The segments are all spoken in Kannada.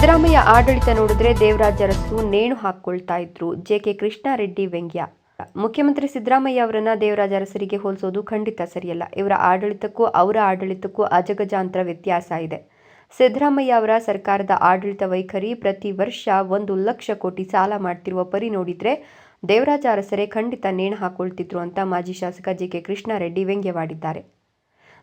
ಸಿದ್ದರಾಮಯ್ಯ ಆಡಳಿತ ನೋಡಿದ್ರೆ ದೇವರಾಜ ಅರಸು ನೇಣು ಹಾಕೊಳ್ತಾ ಇದ್ರು. ಜೆಕೆ ಕೃಷ್ಣಾರೆಡ್ಡಿ ವ್ಯಂಗ್ಯ. ಮುಖ್ಯಮಂತ್ರಿ ಸಿದ್ದರಾಮಯ್ಯ ಅವರನ್ನ ದೇವರಾಜ ಅರಸರಿಗೆ ಹೋಲಿಸೋದು ಖಂಡಿತ ಸರಿಯಲ್ಲ. ಇವರ ಆಡಳಿತಕ್ಕೂ ಅವರ ಆಡಳಿತಕ್ಕೂ ಅಜಗಜಾಂತರ ವ್ಯತ್ಯಾಸ ಇದೆ. ಸಿದ್ದರಾಮಯ್ಯ ಅವರ ಸರ್ಕಾರದ ಆಡಳಿತ ವೈಖರಿ ಪ್ರತಿ ವರ್ಷ ಒಂದು ಲಕ್ಷ ಕೋಟಿ ಸಾಲ ಮಾಡ್ತಿರುವ ಪರಿ ನೋಡಿದ್ರೆ ದೇವರಾಜ ಅರಸರೇ ಖಂಡಿತ ನೇಣು ಹಾಕೊಳ್ತಿದ್ರು ಅಂತ ಮಾಜಿ ಶಾಸಕ ಜೆ ಕೆ ಕೃಷ್ಣಾರೆಡ್ಡಿ ವ್ಯಂಗ್ಯವಾಡಿದ್ದಾರೆ.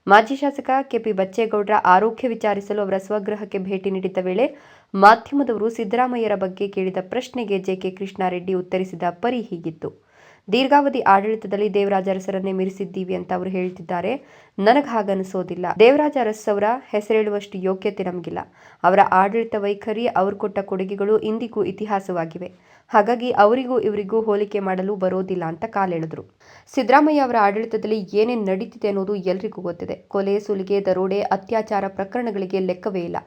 ಮಾಜಿ ಶಾಸಕ ಕೆಪಿ ಬಚ್ಚೇಗೌಡರ ಆರೋಗ್ಯ ವಿಚಾರಿಸಲು ಅವರ ಸ್ವಗೃಹಕ್ಕೆ ಭೇಟಿ ನೀಡಿದ್ದ ವೇಳೆ ಮಾಧ್ಯಮದವರು ಸಿದ್ದರಾಮಯ್ಯರ ಬಗ್ಗೆ ಕೇಳಿದ ಪ್ರಶ್ನೆಗೆ ಜೆಕೆ ಕೃಷ್ಣಾರೆಡ್ಡಿ ಉತ್ತರಿಸಿದ ಪರಿ ಹೀಗಿತ್ತು. ದೀರ್ಘಾವಧಿ ಆಡಳಿತದಲ್ಲಿ ದೇವರಾಜ ಅರಸರನ್ನೇ ಮೀರಿಸಿದ್ದೀವಿ ಅಂತ ಅವರು ಹೇಳ್ತಿದ್ದಾರೆ. ನನಗೆ ಹಾಗನಿಸೋದಿಲ್ಲ ದೇವರಾಜ ಅರಸವರ ಹೆಸರೇಳುವಷ್ಟು ಯೋಗ್ಯತೆ ನಮಗಿಲ್ಲ. ಅವರ ಆಡಳಿತ ವೈಖರಿ, ಅವರು ಕೊಟ್ಟ ಕೊಡುಗೆಗಳು ಇಂದಿಗೂ ಇತಿಹಾಸವಾಗಿವೆ. ಹಾಗಾಗಿ ಅವರಿಗೂ ಇವರಿಗೂ ಹೋಲಿಕೆ ಮಾಡಲು ಬರೋದಿಲ್ಲ ಅಂತ ಕಾಲೆಳೆದ್ರು. ಸಿದ್ದರಾಮಯ್ಯ ಅವರ ಆಡಳಿತದಲ್ಲಿ ಏನೇನು ನಡೀತಿದೆ ಅನ್ನೋದು ಎಲ್ರಿಗೂ ಗೊತ್ತಿದೆ. ಕೊಲೆ, ಸುಲಿಗೆ, ದರೋಡೆ, ಅತ್ಯಾಚಾರ ಪ್ರಕರಣಗಳಿಗೆ ಲೆಕ್ಕವೇ ಇಲ್ಲ.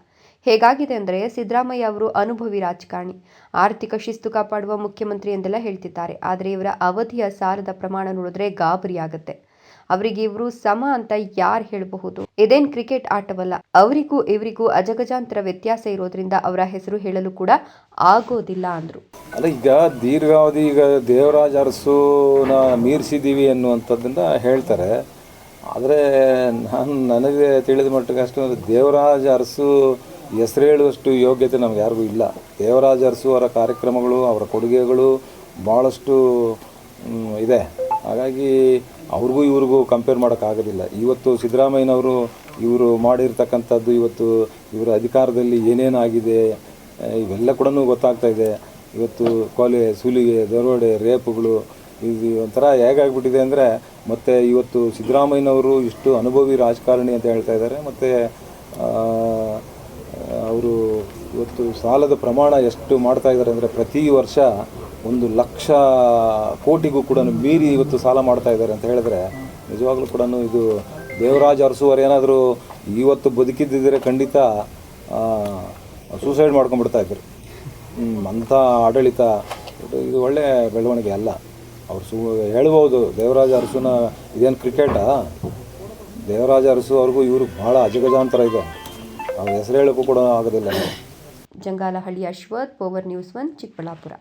ಹೇಗಾಗಿದೆ ಅಂದರೆ ಸಿದ್ದರಾಮಯ್ಯ ಅವರು ಅನುಭವಿ ರಾಜಕಾರಣಿ. ಆರ್ಥಿಕ ಶಿಸ್ತು ಕಾಪಾಡುವ ಮುಖ್ಯಮಂತ್ರಿ ಎಂದೆಲ್ಲ ಹೇಳ್ತಿದ್ದಾರೆ. ಆದರೆ ಇವರ ಅವಧಿಯ ಸಾಲದ ಪ್ರಮಾಣ ನೋಡಿದ್ರೆ ಗಾಬರಿಯಾಗುತ್ತೆ ಅವರಿಗೆ ಇವರು ಸಮ ಅಂತ ಯಾರು ಹೇಳಬಹುದು? ಇದೇನ್ ಕ್ರಿಕೆಟ್ ಆಟವಲ್ಲ. ಅವರಿಗೂ ಇವರಿಗೂ ಅಜಗಜಾಂತರ ವ್ಯತ್ಯಾಸ ಇರೋದ್ರಿಂದ ಅವರ ಹೆಸರು ಹೇಳಲು ಕೂಡ ಆಗೋದಿಲ್ಲ ಅಂದ್ರು. ಅಲ್ಲ, ಈಗ ದೀರ್ಘಾವಧಿ ಈಗ ದೇವರಾಜ ಅರಸುನ ಮೀರಿಸಿದ್ದೀವಿ ಅನ್ನುವಂಥದ್ದನ್ನ ಹೇಳ್ತಾರೆ. ಆದರೆ ನಾನು ನನಗೆ ತಿಳಿದ ಮಟ್ಟಿಗೆ ಅಷ್ಟು ದೇವರಾಜ ಅರಸು ಹೆಸರು ಹೇಳುವಷ್ಟು ಯೋಗ್ಯತೆ ನಮ್ಗೆ ಯಾರಿಗೂ ಇಲ್ಲ. ದೇವರಾಜ ಅರಸು ಅವರ ಕಾರ್ಯಕ್ರಮಗಳು, ಅವರ ಕೊಡುಗೆಗಳು ಭಾಳಷ್ಟು ಇದೆ. ಹಾಗಾಗಿ ಅವ್ರಿಗೂ ಇವ್ರಿಗೂ ಕಂಪೇರ್ ಮಾಡೋಕ್ಕಾಗೋದಿಲ್ಲ ಇವತ್ತು ಸಿದ್ದರಾಮಯ್ಯನವರು ಇವರು ಮಾಡಿರ್ತಕ್ಕಂಥದ್ದು ಇವತ್ತು ಇವರ ಅಧಿಕಾರದಲ್ಲಿ ಏನೇನಾಗಿದೆ ಇವೆಲ್ಲ ಕೂಡ ಗೊತ್ತಾಗ್ತಾ ಇದೆ. ಇವತ್ತು ಕೊಲೆ, ಸುಲಿಗೆ, ದರೋಡೆ, ರೇಪುಗಳು, ಇದು ಒಂಥರ ಹೇಗಾಗ್ಬಿಟ್ಟಿದೆ ಅಂದರೆ ಮತ್ತು ಇವತ್ತು ಸಿದ್ದರಾಮಯ್ಯನವರು ಇಷ್ಟು ಅನುಭವಿ ರಾಜಕಾರಣಿ ಅಂತ ಹೇಳ್ತಾ ಇದ್ದಾರೆ. ಮತ್ತು ಇವತ್ತು ಸಾಲದ ಪ್ರಮಾಣ ಎಷ್ಟು ಮಾಡ್ತಾ ಇದ್ದಾರೆ ಅಂದರೆ ಪ್ರತಿ ವರ್ಷ ಒಂದು ಲಕ್ಷ ಕೋಟಿಗೂ ಕೂಡ ಮೀರಿ ಇವತ್ತು ಸಾಲ ಮಾಡ್ತಾ ಇದ್ದಾರೆ ಅಂತ ಹೇಳಿದ್ರೆ ನಿಜವಾಗ್ಲೂ ಕೂಡ ಇದು ದೇವರಾಜ್ ಅರಸುವರು ಏನಾದರೂ ಇವತ್ತು ಬದುಕಿದ್ದಿದ್ದರೆ ಖಂಡಿತ ಸೂಸೈಡ್ ಮಾಡ್ಕೊಂಡ್ಬಿಡ್ತಾ ಇದ್ರು. ಅಂಥ ಆಡಳಿತ ಇದು ಒಳ್ಳೆ ಬೆಳವಣಿಗೆ ಅಲ್ಲ. ಅವ್ರು ಸು, ಹೇಳ್ಬೋದು ದೇವರಾಜ ಅರಸುನ ಇದೇನು ಕ್ರಿಕೆಟಾ ದೇವರಾಜ ಅರಸು ಅವ್ರಿಗೂ ಇವರು ಭಾಳ ಅಜಗಜಾಂತರ ಇದೆ ಅವ್ರ ಹೆಸರು ಹೇಳೋಕ್ಕೂ ಕೂಡ ಆಗೋದಿಲ್ಲ. Jangalahalli Ashwath power news one Chikkaballapura.